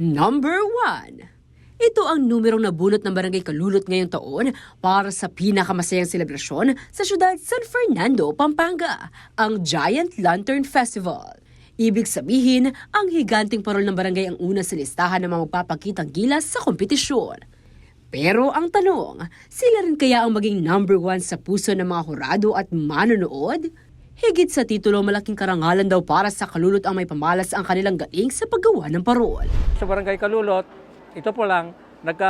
Number 1. Ito ang numerong nabunot ng Barangay Kalulot ngayong taon para sa pinakamasayang selebrasyon sa syudad San Fernando, Pampanga, ang Giant Lantern Festival. Ibig sabihin, ang higanting parol ng barangay ang una sa listahan ng mga magpapakitang gilas sa kompetisyon. Pero ang tanong, sila rin kaya ang maging number one sa puso ng mga hurado at manonood? Higit sa titulo, malaking karangalan daw para sa kalulot ang may pamalas ang kanilang galing sa paggawa ng parol. sa barangay Kalulot, ito po lang, nagka,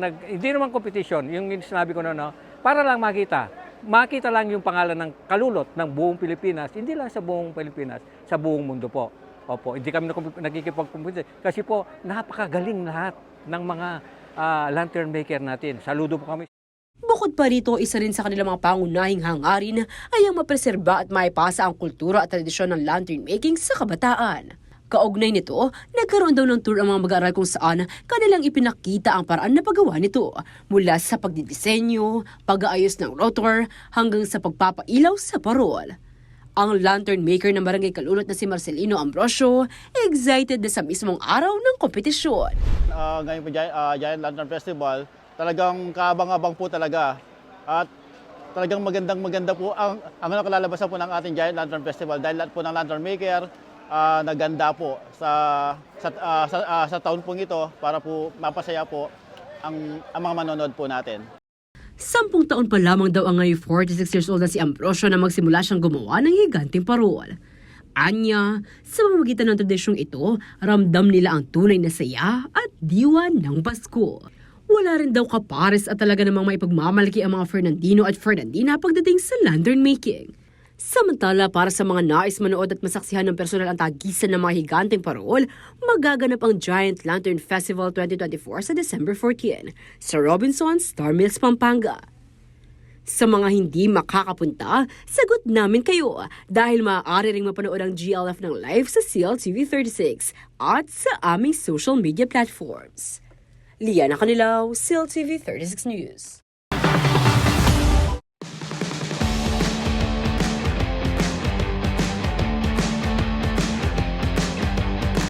nag, hindi naman competition, yung sinabi ko na, no, para lang makita. Makita lang yung pangalan ng Kalulot ng buong Pilipinas, hindi lang sa buong Pilipinas, sa buong mundo po. Opo, hindi kami nagkikipag-compete kasi po napakagaling lahat ng mga ah, lantern maker natin. Saludo po kami Bukod pa rito, isa rin sa kanilang mga pangunahing hangarin ay ang mapreserba at maipasa ang kultura at tradisyon ng lantern making sa kabataan. Kaugnay nito, nagkaroon daw ng tour ang mga mag-aaral kung saan kanilang ipinakita ang paraan na paggawa nito mula sa pagdidisenyo, pag-aayos ng rotor, hanggang sa pagpapailaw sa parol. Ang lantern maker ng barangay Kalulot na si Marcelino Ambrosio, excited na sa mismong araw ng kompetisyon. Ah, ngayon po ah, Giant Lantern Festival, talagang kaabang-abang po talaga. At talagang magandang maganda po ang ang ano kalalabasan po ng ating Giant Lantern Festival dahil lahat po ng lantern maker ah, naganda po sa sa, ah, sa, ah, sa taon pong ito para po mapasaya po ang, ang mga manonood po natin. Sampung taon pa lamang daw ang ngayon 46 years old na si Ambrosio na magsimula siyang gumawa ng higanting parol. Anya, sa pamamagitan ng tradisyong ito, ramdam nila ang tunay na saya at diwa ng Pasko. Wala rin daw kapares at talaga namang maipagmamalaki ang mga Fernandino at Fernandina pagdating sa lantern making. Samantala, para sa mga nais manood at masaksihan ng personal ang tagisan ng mga higanteng parol, magaganap ang Giant Lantern Festival 2024 sa December 14 sa Robinson Star Mills, Pampanga. Sa mga hindi makakapunta, sagot namin kayo dahil maaari ring mapanood ang GLF ng live sa CLTV 36 at sa aming social media platforms. Liana Kanilaw, SEAL TV 36 News.